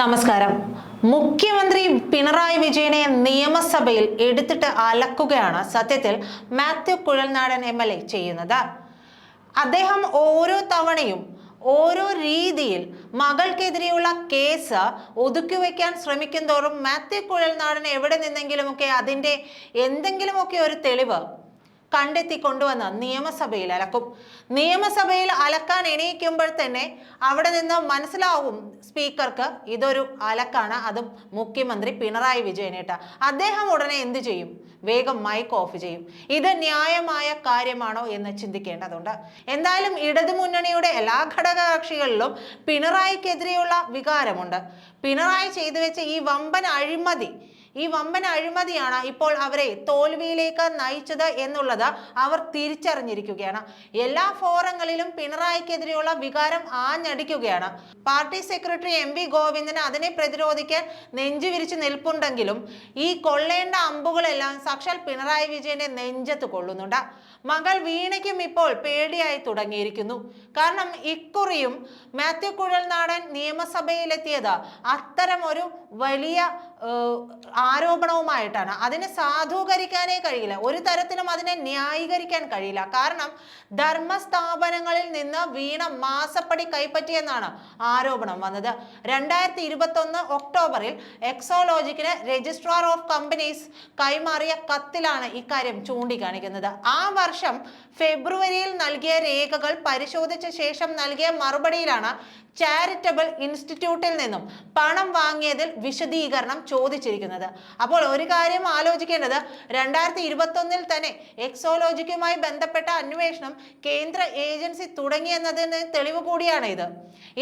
നമസ്കാരം. മുഖ്യമന്ത്രി പിണറായി വിജയനെ നിയമസഭയിൽ എടുത്തിട്ട് അലക്കുകയാണ് സത്യത്തിൽ Mathew Kuzhalnadan M L A ചെയ്യുന്നത്. അദ്ദേഹം ഓരോ തവണയും ഓരോ രീതിയിൽ മകൾക്കെതിരെയുള്ള കേസ് ഒതുക്കി വയ്ക്കാൻ ശ്രമിക്കും തോറും മാത്യു കുഴൽനാടൻ എവിടെ നിന്നെങ്കിലുമൊക്കെ അതിന്റെ എന്തെങ്കിലുമൊക്കെ ഒരു തെളിവ് കണ്ടെത്തി കൊണ്ടുവന്ന് നിയമസഭയിൽ അലക്കും. നിയമസഭയിൽ അലക്കാൻ എണീക്കുമ്പോൾ തന്നെ അവിടെ നിന്ന് മനസ്സിലാവും സ്പീക്കർക്ക് ഇതൊരു അലക്കാണ്. അതും മുഖ്യമന്ത്രി പിണറായി വിജയനേട്ട അദ്ദേഹം ഉടനെ എന്ത് ചെയ്യും? വേഗം മൈക്ക് ഓഫ് ചെയ്യും. ഇത് ന്യായമായ കാര്യമാണോ എന്ന് ചിന്തിക്കേണ്ടതുണ്ട്. എന്തായാലും ഇടതുമുന്നണിയുടെ എല്ലാ ഘടകകക്ഷികളിലും പിണറായിക്കെതിരെയുള്ള വികാരമുണ്ട്. പിണറായി ചെയ്തു വെച്ച ഈ വമ്പൻ അഴിമതി ഈ വമ്പൻ അഴിമതിയാണ് ഇപ്പോൾ അവരെ തോൽവിയിലേക്ക് നയിച്ചത് എന്നുള്ളത് അവർ തിരിച്ചറിഞ്ഞിരിക്കുകയാണ്. എല്ലാ ഫോറങ്ങളിലും പിണറായിക്കെതിരെയുള്ള വികാരം ആഞ്ഞടിക്കുകയാണ്. പാർട്ടി സെക്രട്ടറി എം വി ഗോവിന്ദന് അതിനെ പ്രതിരോധിക്കാൻ നെഞ്ചുവിരിച്ച് നിൽപ്പുണ്ടെങ്കിലും ഈ കൊള്ളേണ്ട അമ്പുകളെല്ലാം സാക്ഷാൽ പിണറായി വിജയന്റെ നെഞ്ചത്ത് കൊള്ളുന്നുണ്ട്. മകൾ വീണയ്ക്കും ഇപ്പോൾ പേടിയായി തുടങ്ങിയിരിക്കുന്നു. കാരണം ഇക്കുറിയും മാത്യു കുഴൽനാടൻ നിയമസഭയിലെത്തിയത് അത്തരം ഒരു വലിയ ആരോപണവുമായിട്ടാണ്. അതിനെ സാധൂകരിക്കാനേ കഴിയില്ല. ഒരു തരത്തിലും അതിനെ ന്യായീകരിക്കാൻ കഴിയില്ല. കാരണം ധർമ്മസ്ഥാപനങ്ങളിൽ നിന്ന് വീണ മാസപ്പടി കൈപ്പറ്റിയെന്നാണ് ആരോപണം വന്നത്. രണ്ടായിരത്തി ഇരുപത്തൊന്ന് ഒക്ടോബറിൽ എക്സോലോജിക്കിന് രജിസ്ട്രാർ ഓഫ് കമ്പനീസ് കൈമാറിയ കത്തിലാണ് ഇക്കാര്യം ചൂണ്ടിക്കാണിക്കുന്നത്. ആ വർഷം ഫെബ്രുവരിയിൽ നൽകിയ രേഖകൾ പരിശോധിച്ച ശേഷം നൽകിയ മറുപടിയിലാണ് ചാരിറ്റബിൾ ഇൻസ്റ്റിറ്റ്യൂട്ടിൽ നിന്നും പണം വാങ്ങിയതിൽ വിശദീകരണം ചോദിച്ചിരിക്കുന്നത്. അപ്പോൾ ഒരു കാര്യം ആലോചിക്കേണ്ടത് രണ്ടായിരത്തി ഇരുപത്തൊന്നിൽ തന്നെ എക്സോലോജിക്കുമായി ബന്ധപ്പെട്ട അന്വേഷണം കേന്ദ്ര ഏജൻസി തുടങ്ങിയെന്നതിന് തെളിവ് കൂടിയാണ് ഇത്.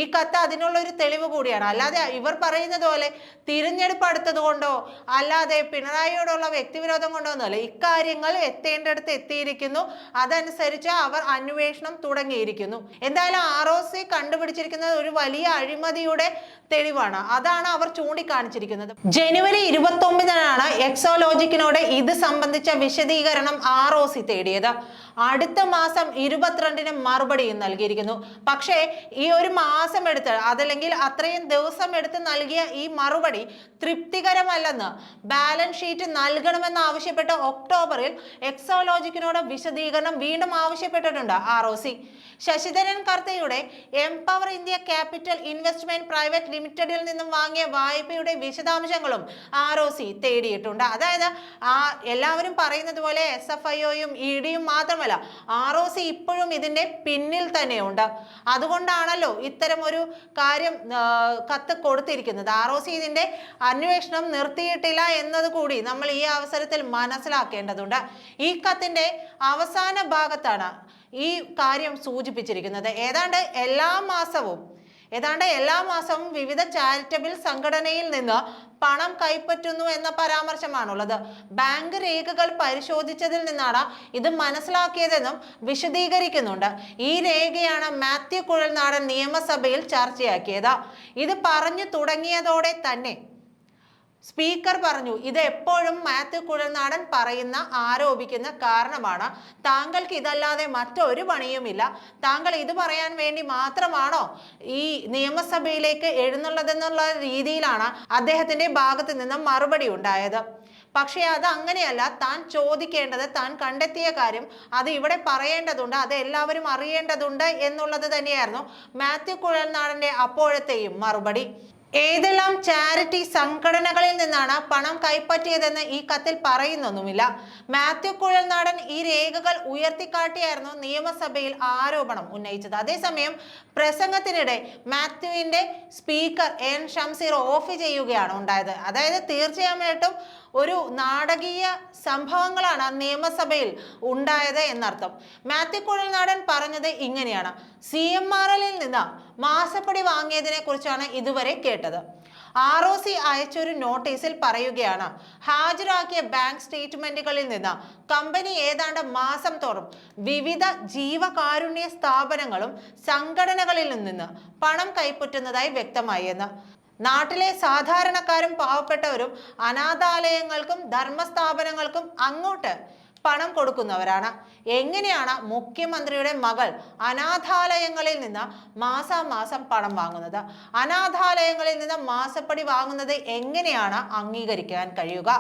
ഈ കത്ത് അതിനുള്ള ഒരു തെളിവ് കൂടിയാണ്. അല്ലാതെ ഇവർ പറയുന്നത് പോലെ തിരഞ്ഞെടുപ്പ് അടുത്തത് കൊണ്ടോ അല്ലാതെ പിണറായിയോടുള്ള വ്യക്തിവിരോധം കൊണ്ടോ ഒന്നുമല്ല. ഇക്കാര്യങ്ങൾ എത്തേണ്ടടുത്ത് എത്തിയിരിക്കുന്നു. അതനുസരിച്ച് അവർ അന്വേഷണം തുടങ്ങിയിരിക്കുന്നു. എന്തായാലും ആർ ഒ സി കണ്ടുപിടിച്ചിരിക്കുന്നത് ഒരു വലിയ അഴിമതിയുടെ തെളിവാണ്. അതാണ് അവർ ചൂണ്ടിക്കാണിച്ചിരിക്കുന്നത്. ജനുവരി ഇരുപത്തി ഒമ്പതിനാണ് എക്സോലോജിക്കിനോട് ഇത് സംബന്ധിച്ച വിശദീകരണം ആർ ഒ സി തേടിയത്. അടുത്ത മാസം ഇരുപത്തിരണ്ടിന് മറുപടി നൽകിയിരിക്കുന്നു. പക്ഷേ ഈ ഒരു മാസം എടുത്ത് അതല്ലെങ്കിൽ അത്രയും ദിവസം എടുത്ത് നൽകിയ ഈ മറുപടി തൃപ്തികരമല്ലെന്ന് ബാലൻസ് ഷീറ്റ് നൽകണമെന്ന് ആവശ്യപ്പെട്ട് ഒക്ടോബറിൽ എക്സോലോജിക്കിനോട് വിശദീകരണം വീണ്ടും ആവശ്യപ്പെട്ടിട്ടുണ്ട് R O C. Sasidharan കർത്തയുടെ empower India capital investment private ലിമിറ്റഡിൽ നിന്നും വാങ്ങിയ വായ്പയുടെ വിശദാംശങ്ങളും ആർ ഒ സി തേടിയിട്ടുണ്ട്. അതായത് ആ എല്ലാവരും പറയുന്നത് പോലെ എസ് എഫ് ഐഒയും ഇ ഡിയും മാത്രമല്ല ആർ ഒ സി ഇപ്പോഴും ഇതിന്റെ പിന്നിൽ തന്നെയുണ്ട്. അതുകൊണ്ടാണല്ലോ ഇത്തരം ഒരു കാര്യം കത്ത് കൊടുത്തിരിക്കുന്നത്. ആർ ഒ സി ഇതിന്റെ അന്വേഷണം നിർത്തിയിട്ടില്ല എന്നത് കൂടി നമ്മൾ ഈ അവസരത്തിൽ മനസ്സിലാക്കേണ്ടതുണ്ട്. ഈ കത്തിന്റെ അവസാന ഭാഗത്താണ് ഈ കാര്യം സൂചിപ്പിച്ചിരിക്കുന്നത്. ഏതാണ്ട് എല്ലാ മാസവും ഏതാണ്ട് എല്ലാ മാസവും വിവിധ ചാരിറ്റബിൾ സംഘടനയിൽ നിന്ന് പണം കൈപ്പറ്റുന്നു എന്ന പരാമർശമാണുള്ളത്. ബാങ്ക് രേഖകൾ പരിശോധിച്ചതിൽ നിന്നാണ് ഇത് മനസ്സിലാക്കിയതെന്നും വിശദീകരിക്കുന്നുണ്ട്. ഈ രേഖയാണ് മാത്യു കുഴൽനാടൻ നിയമസഭയിൽ ചർച്ചയാക്കിയത്. ഇത് പറഞ്ഞു തുടങ്ങിയതോടെ തന്നെ സ്പീക്കർ പറഞ്ഞു ഇത് എപ്പോഴും മാത്യു കുഴൽനാടൻ പറയുന്ന ആരോപിക്കുന്ന കാരണമാണ്. താങ്കൾക്ക് ഇതല്ലാതെ മറ്റൊരു പണിയുമില്ല. താങ്കൾ ഇത് പറയാൻ വേണ്ടി മാത്രമാണോ ഈ നിയമസഭയിലേക്ക് എഴുന്നള്ളതെന്നുള്ള രീതിയിലാണ് അദ്ദേഹത്തിന്റെ ഭാഗത്ത് നിന്ന് മറുപടി ഉണ്ടായത്? പക്ഷേ അത് അങ്ങനെയല്ല. താൻ ചോദിക്കേണ്ടത് താൻ കണ്ടെത്തിയ കാര്യം അത് ഇവിടെ പറയേണ്ടതുണ്ട് അത് എല്ലാവരും അറിയേണ്ടതുണ്ട് എന്നുള്ളത് തന്നെയായിരുന്നു മാത്യു കുഴൽനാടന്റെ അപ്പോഴത്തെയും മറുപടി. ഏതെല്ലാം ചാരിറ്റി സംഘടനകളിൽ നിന്നാണ് പണം കൈപ്പറ്റിയതെന്ന് ഈ കത്തിൽ പറയുന്നൊന്നുമില്ല. മാത്യു കുഴൽനാടൻ ഈ രേഖകൾ ഉയർത്തിക്കാട്ടിയായിരുന്നു നിയമസഭയിൽ ആരോപണം ഉന്നയിച്ചത്. അതേസമയം പ്രസംഗത്തിനിടെ മാത്യുവിന്റെ സ്പീക്കർ എൻ ഷംസീർ ഓഫ് ചെയ്യുകയാണ് ഉണ്ടായത്. അതായത് തീർച്ചയായിട്ടും ഒരു നാടകീയ സംഭവങ്ങളാണ് നിയമസഭയിൽ ഉണ്ടായത് എന്നർത്ഥം. മാത്യു കുഴൽനാടൻ പറഞ്ഞത് ഇങ്ങനെയാണ്. സി എം ആർ എല്ലിൽ നിന്ന് മാസപ്പടി വാങ്ങിയതിനെ കുറിച്ചാണ് ഇതുവരെ കേട്ടത്. ആർ ഒ സി അയച്ചൊരു നോട്ടീസിൽ പറയുകയാണ് ഹാജരാക്കിയ ബാങ്ക് സ്റ്റേറ്റ്മെന്റുകളിൽ നിന്ന് കമ്പനി ഏതാണ്ട് മാസം തോറും വിവിധ ജീവകാരുണ്യ സ്ഥാപനങ്ങളും സംഘടനകളിൽ നിന്ന് പണം കൈപ്പറ്റുന്നതായി വ്യക്തമായി എന്ന് നാട്ടിലെ സാധാരണക്കാരും പാവപ്പെട്ടവരും അനാഥാലയങ്ങൾക്കും ധർമ്മസ്ഥാപനങ്ങൾക്കും അങ്ങോട്ട് പണം കൊടുക്കുന്നവരാണ്. എങ്ങനെയാണ് മുഖ്യമന്ത്രിയുടെ മകൾ അനാഥാലയങ്ങളിൽ നിന്ന് മാസാമാസം പണം വാങ്ങുന്നത്? അനാഥാലയങ്ങളിൽ നിന്ന് മാസപ്പടി വാങ്ങുന്നത് എങ്ങനെയാണ് അംഗീകരിക്കാൻ കഴിയുക?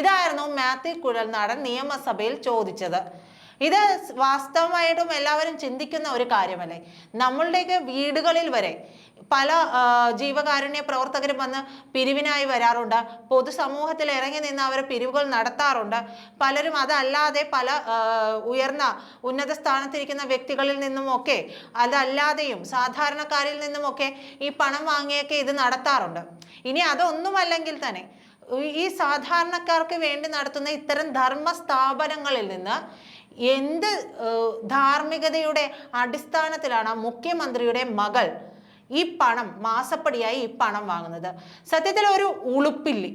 ഇതായിരുന്നു മാത്യു കുഴൽനാടൻ നിയമസഭയിൽ ചോദിച്ചത്. ഇത് വാസ്തവമായിട്ടും എല്ലാവരും ചിന്തിക്കുന്ന ഒരു കാര്യമല്ലേ? നമ്മളുടെയൊക്കെ വീടുകളിൽ വരെ പല ജീവകാരുണ്യ പ്രവർത്തകരും വന്ന് പിരിവിനായി വരാറുണ്ട്. പൊതുസമൂഹത്തിൽ ഇറങ്ങി നിന്ന് അവർ പിരിവുകൾ നടത്താറുണ്ട്. പലരും അതല്ലാതെ പല ഉയർന്ന ഉന്നത സ്ഥാനത്തിരിക്കുന്ന വ്യക്തികളിൽ നിന്നുമൊക്കെ അതല്ലാതെയും സാധാരണക്കാരിൽ നിന്നുമൊക്കെ ഈ പണം വാങ്ങിയൊക്കെ ഇത് നടത്താറുണ്ട്. ഇനി അതൊന്നുമല്ലെങ്കിൽ തന്നെ ഈ സാധാരണക്കാർക്ക് വേണ്ടി നടത്തുന്ന ഇത്തരം ധർമ്മ സ്ഥാപനങ്ങളിൽ നിന്ന് എന്ത് ധാർമ്മികതയുടെ അടിസ്ഥാനത്തിലാണ് മുഖ്യമന്ത്രിയുടെ മകൾ ഈ പണം മാസപ്പടിയായി ഈ പണം വാങ്ങുന്നത്? സത്യത്തിൽ ഒരു ഉളുപ്പില്ലേ?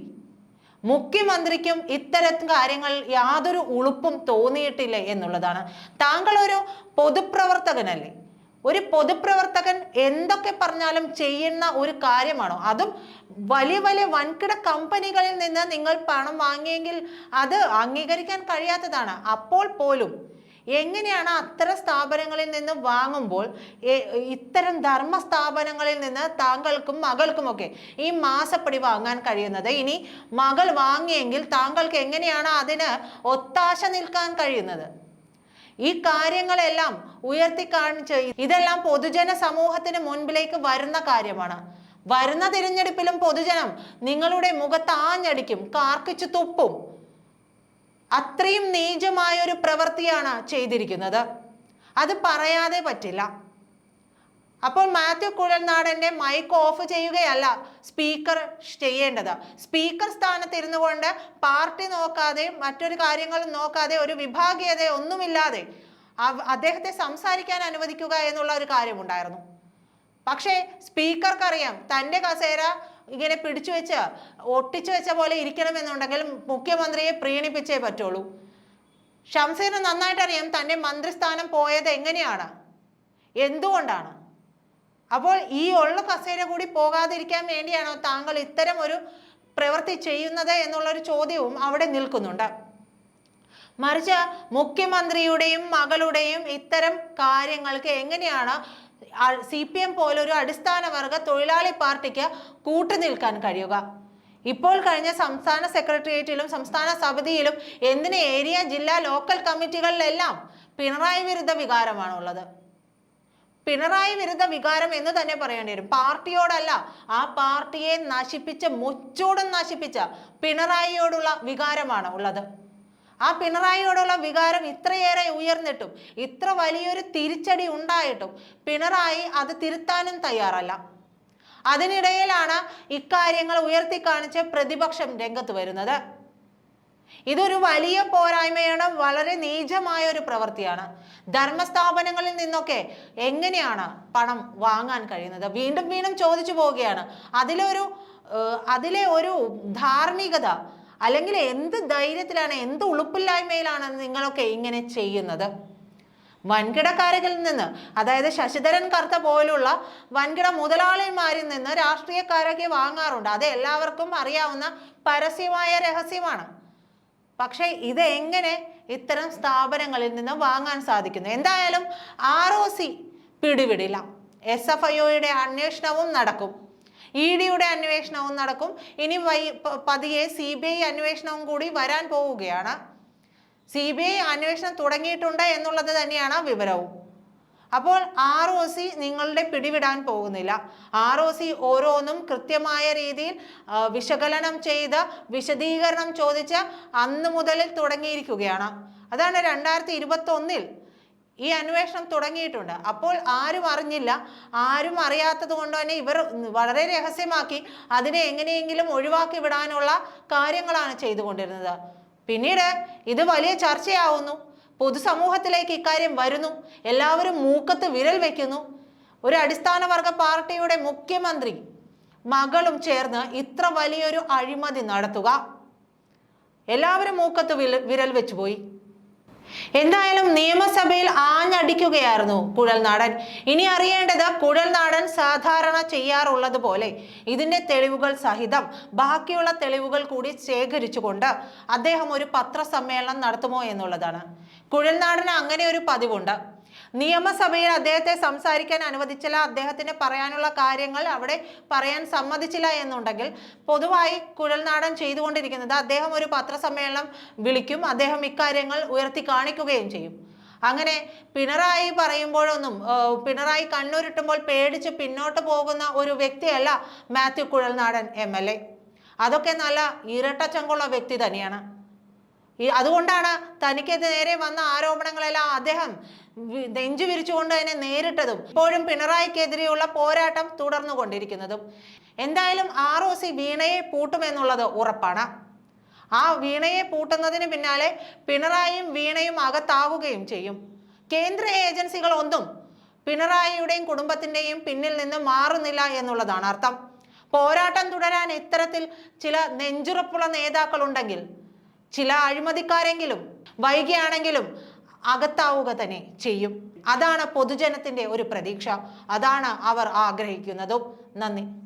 മുഖ്യമന്ത്രിക്കും ഇത്തരം കാര്യങ്ങൾ യാതൊരു ഉളുപ്പും തോന്നിയിട്ടില്ല എന്നുള്ളതാണ്. താങ്കൾ ഒരു പൊതുപ്രവർത്തകനല്ലേ? ഒരു പൊതുപ്രവർത്തകൻ എന്തൊക്കെ പറഞ്ഞാലും ചെയ്യുന്ന ഒരു കാര്യമാണോ? അതും വലിയ വലിയ വൻകിട കമ്പനികളിൽ നിന്ന് നിങ്ങൾ പണം വാങ്ങിയെങ്കിൽ അത് അംഗീകരിക്കാൻ കഴിയാത്തതാണ്. അപ്പോൾ പോലും എങ്ങനെയാണ് അത്തരം സ്ഥാപനങ്ങളിൽ നിന്ന് വാങ്ങുമ്പോൾ ഇത്തരം ധർമ്മ സ്ഥാപനങ്ങളിൽ നിന്ന് താങ്കൾക്കും മകൾക്കുമൊക്കെ ഈ മാസപ്പടി വാങ്ങാൻ കഴിയുന്നത്? ഇനി മകൾ വാങ്ങിയെങ്കിൽ താങ്കൾക്ക് എങ്ങനെയാണ് അതിന് ഒത്താശ നിൽക്കാൻ കഴിയുന്നത്? ഈ കാര്യങ്ങളെല്ലാം ഉയർത്തി കാണിച്ച് ഇതെല്ലാം പൊതുജന സമൂഹത്തിന് മുൻപിലേക്ക് വരുന്ന കാര്യമാണ്. വരുന്ന തിരഞ്ഞെടുപ്പിലും പൊതുജനം നിങ്ങളുടെ മുഖത്ത് ആഞ്ഞടിക്കും കാർക്കിച്ചു തുപ്പും. അത്രയും നീചമായ ഒരു പ്രവൃത്തിയാണ് ചെയ്തിരിക്കുന്നത്. അത് പറയാതെ പറ്റില്ല. അപ്പോൾ മാത്യു കുഴൽനാടന്റെ മൈക്ക് ഓഫ് ചെയ്യുകയല്ല സ്പീക്കർ ചെയ്യേണ്ടത്. സ്പീക്കർ സ്ഥാനത്ത് ഇരുന്നു കൊണ്ട് പാർട്ടി നോക്കാതെ മറ്റൊരു കാര്യങ്ങളും നോക്കാതെ ഒരു വിഭാഗീയത ഒന്നുമില്ലാതെ അദ്ദേഹത്തെ സംസാരിക്കാൻ അനുവദിക്കുക എന്നുള്ള ഒരു കാര്യമുണ്ടായിരുന്നു. പക്ഷേ സ്പീക്കർക്കറിയാം തന്റെ കസേര ഇങ്ങനെ പിടിച്ചു വെച്ച് ഒട്ടിച്ചു വെച്ച പോലെ ഇരിക്കണമെന്നുണ്ടെങ്കിൽ മുഖ്യമന്ത്രിയെ പ്രീണിപ്പിച്ചേ പറ്റുള്ളൂ. ഷംസീന് നന്നായിട്ടറിയാം തന്റെ മന്ത്രിസ്ഥാനം പോയത് എങ്ങനെയാണ്? എന്തുകൊണ്ടാണ്? അപ്പോൾ ഈ ഉള്ള കസേര കൂടി പോകാതിരിക്കാൻ വേണ്ടിയാണോ താങ്കൾ ഇത്തരം ഒരു പ്രവൃത്തി ചെയ്യുന്നത് എന്നുള്ളൊരു ചോദ്യവും അവിടെ നിൽക്കുന്നുണ്ട്. മറിച്ച് മുഖ്യമന്ത്രിയുടെയും മകളുടെയും ഇത്തരം കാര്യങ്ങൾക്ക് എങ്ങനെയാണ് സി പി എം പോലൊരു അടിസ്ഥാന വർഗ തൊഴിലാളി പാർട്ടിക്ക് കൂട്ടുനിൽക്കാൻ കഴിയുക? ഇപ്പോൾ കഴിഞ്ഞ സംസ്ഥാന സെക്രട്ടേറിയറ്റിലും സംസ്ഥാന സമിതിയിലും എന്തിന് ഏരിയ ജില്ലാ ലോക്കൽ കമ്മിറ്റികളിലെല്ലാം പിണറായി വിരുദ്ധ വികാരമാണുള്ളത്? പിണറായി വിരുദ്ധ വികാരം എന്ന് തന്നെ പറയേണ്ടി വരും. പാർട്ടിയോടല്ല ആ പാർട്ടിയെ നശിപ്പിച്ച മുച്ചൂടും നശിപ്പിച്ച പിണറായിയോടുള്ള വികാരമാണ് ഉള്ളത്. ആ പിണറായിയോടുള്ള വികാരം ഇത്രയേറെ ഉയർന്നിട്ടും ഇത്ര വലിയൊരു തിരിച്ചടി ഉണ്ടായിട്ടും പിണറായി അത് തിരുത്താനും തയ്യാറല്ല. അതിനിടയിലാണ് ഇക്കാര്യങ്ങൾ ഉയർത്തി കാണിച്ച് പ്രതിപക്ഷം രംഗത്ത് വരുന്നത്. ഇതൊരു വലിയ പോരായ്മയാണ് വളരെ നീചമായ ഒരു പ്രവൃത്തിയാണ്. ധർമ്മസ്ഥാപനങ്ങളിൽ നിന്നൊക്കെ എങ്ങനെയാണ് പണം വാങ്ങാൻ കഴിയുന്നത്? വീണ്ടും വീണ്ടും ചോദിച്ചു പോവുകയാണ്. അതിലൊരു അതിലെ ഒരു ധാർമ്മികത അല്ലെങ്കിൽ എന്ത് ധൈര്യത്തിലാണ് എന്ത് ഉളുപ്പില്ലായ്മയിലാണ് നിങ്ങളൊക്കെ ഇങ്ങനെ ചെയ്യുന്നത്? വൻകിടക്കാരിൽ നിന്ന് അതായത് ശശിധരൻ കർത്ത പോലുള്ള വൻകിട മുതലാളിമാരിൽ നിന്ന് രാഷ്ട്രീയക്കാരൊക്കെ വാങ്ങാറുണ്ട്. അത് എല്ലാവർക്കും അറിയാവുന്ന പരസ്യമായ രഹസ്യമാണ്. പക്ഷേ ഇത് എങ്ങനെ ഇത്തരം സ്ഥാപനങ്ങളിൽ നിന്ന് വാങ്ങാൻ സാധിക്കുന്നു? എന്തായാലും ആർ ഒ സി പിടിവിടില്ല. എസ് എഫ് ഐ ഒയുടെ അന്വേഷണവും നടക്കും. ഇ ഡിയുടെ അന്വേഷണവും നടക്കും. ഇനി വൈ പതിയെ സി ബി ഐ അന്വേഷണവും കൂടി വരാൻ പോവുകയാണ്. സി ബി ഐ അന്വേഷണം തുടങ്ങിയിട്ടുണ്ട് എന്നുള്ളത് തന്നെയാണ് വിവരവും. അപ്പോൾ ആർ ഒ സി നിങ്ങളുടെ പിടിവിടാൻ പോകുന്നില്ല. ആർ ഒ സി ഓരോന്നും കൃത്യമായ രീതിയിൽ വിശകലനം ചെയ്ത് വിശദീകരണം ചോദിച്ച് അന്ന് മുതൽ തുടങ്ങിയിരിക്കുകയാണ്. അതാണ് രണ്ടായിരത്തി ഇരുപത്തൊന്നിൽ ഈ അന്വേഷണം തുടങ്ങിയിട്ടുണ്ട്. അപ്പോൾ ആരും അറിഞ്ഞില്ല. ആരും അറിയാത്തത് കൊണ്ട് തന്നെ ഇവർ വളരെ രഹസ്യമാക്കി അതിനെ എങ്ങനെയെങ്കിലും ഒഴിവാക്കി വിടാനുള്ള കാര്യങ്ങളാണ് ചെയ്തുകൊണ്ടിരുന്നത്. പിന്നീട് ഇത് വലിയ ചർച്ചയാവുന്നു. പൊതുസമൂഹത്തിലേക്ക് ഇക്കാര്യം വരുന്നു. എല്ലാവരും മൂക്കത്ത് വിരൽ വയ്ക്കുന്നു ഒരു അടിസ്ഥാന വർഗ പാർട്ടിയുടെ മുഖ്യമന്ത്രി മകളും ചേർന്ന് ഇത്ര വലിയൊരു അഴിമതി നടത്തുക. എല്ലാവരും മൂക്കത്ത് വിരൽ വെച്ച് പോയി എന്തായാലും നിയമസഭയിൽ ആഞ്ഞടിക്കുകയായിരുന്നു കുഴൽനാടൻ. ഇനി അറിയേണ്ടത് കുഴൽനാടൻ സാധാരണ ചെയ്യാറുള്ളത് പോലെ ഇതിന്റെ തെളിവുകൾ സഹിതം ബാക്കിയുള്ള തെളിവുകൾ കൂടി ശേഖരിച്ചുകൊണ്ട് അദ്ദേഹം ഒരു പത്രസമ്മേളനം നടത്തുമോ എന്നുള്ളതാണ്. കുഴൽനാടന് അങ്ങനെ ഒരു പതിവുണ്ട്. നിയമസഭയിൽ അദ്ദേഹത്തെ സംസാരിക്കാൻ അനുവദിച്ചില്ല. അദ്ദേഹത്തിന് പറയാനുള്ള കാര്യങ്ങൾ അവിടെ പറയാൻ സമ്മതിച്ചില്ല എന്നുണ്ടെങ്കിൽ പൊതുവായി കുഴൽനാടൻ ചെയ്തുകൊണ്ടിരിക്കുന്നത് അദ്ദേഹം ഒരു പത്രസമ്മേളനം വിളിക്കും. അദ്ദേഹം ഇക്കാര്യങ്ങൾ ഉയർത്തി കാണിക്കുകയും ചെയ്യും. അങ്ങനെ പിണറായി പറയുമ്പോഴൊന്നും പിണറായി കണ്ണൂരിട്ടുമ്പോൾ പേടിച്ച് പിന്നോട്ട് പോകുന്ന ഒരു വ്യക്തിയല്ല Mathew Kuzhalnadan M L A. അതൊക്കെ നല്ല ഇരട്ടച്ചങ്കുള്ള വ്യക്തി തന്നെയാണ്. ഈ അതുകൊണ്ടാണ് തനിക്ക് നേരെ വന്ന ആരോപണങ്ങളെല്ലാം അദ്ദേഹം നെഞ്ചു വിരിച്ചുകൊണ്ട് തന്നെ നേരിട്ടതും ഇപ്പോഴും പിണറായിക്കെതിരെയുള്ള പോരാട്ടം തുടർന്നു കൊണ്ടിരിക്കുന്നതും എന്തായാലും ആർ ഒ സി വീണയെ പൂട്ടുമെന്നുള്ളത് ഉറപ്പാണ്. ആ വീണയെ പൂട്ടുന്നതിന് പിന്നാലെ പിണറായിയും വീണയും അകത്താവുകയും ചെയ്യും. കേന്ദ്ര ഏജൻസികളൊന്നും പിണറായിയുടെയും കുടുംബത്തിന്റെയും പിന്നിൽ നിന്ന് മാറുന്നില്ല എന്നുള്ളതാണ് അർത്ഥം. പോരാട്ടം തുടരാൻ ഇത്തരത്തിൽ ചില നെഞ്ചുറപ്പുള്ള നേതാക്കളുണ്ടെങ്കിൽ ചില അഴിമതിക്കാരെങ്കിലും വൈകിയാണെങ്കിലും അകത്താവുക തന്നെ ചെയ്യും. അതാണ് പൊതുജനത്തിന്റെ ഒരു പ്രതീക്ഷ. അതാണ് അവർ ആഗ്രഹിക്കുന്നതും. നന്ദി.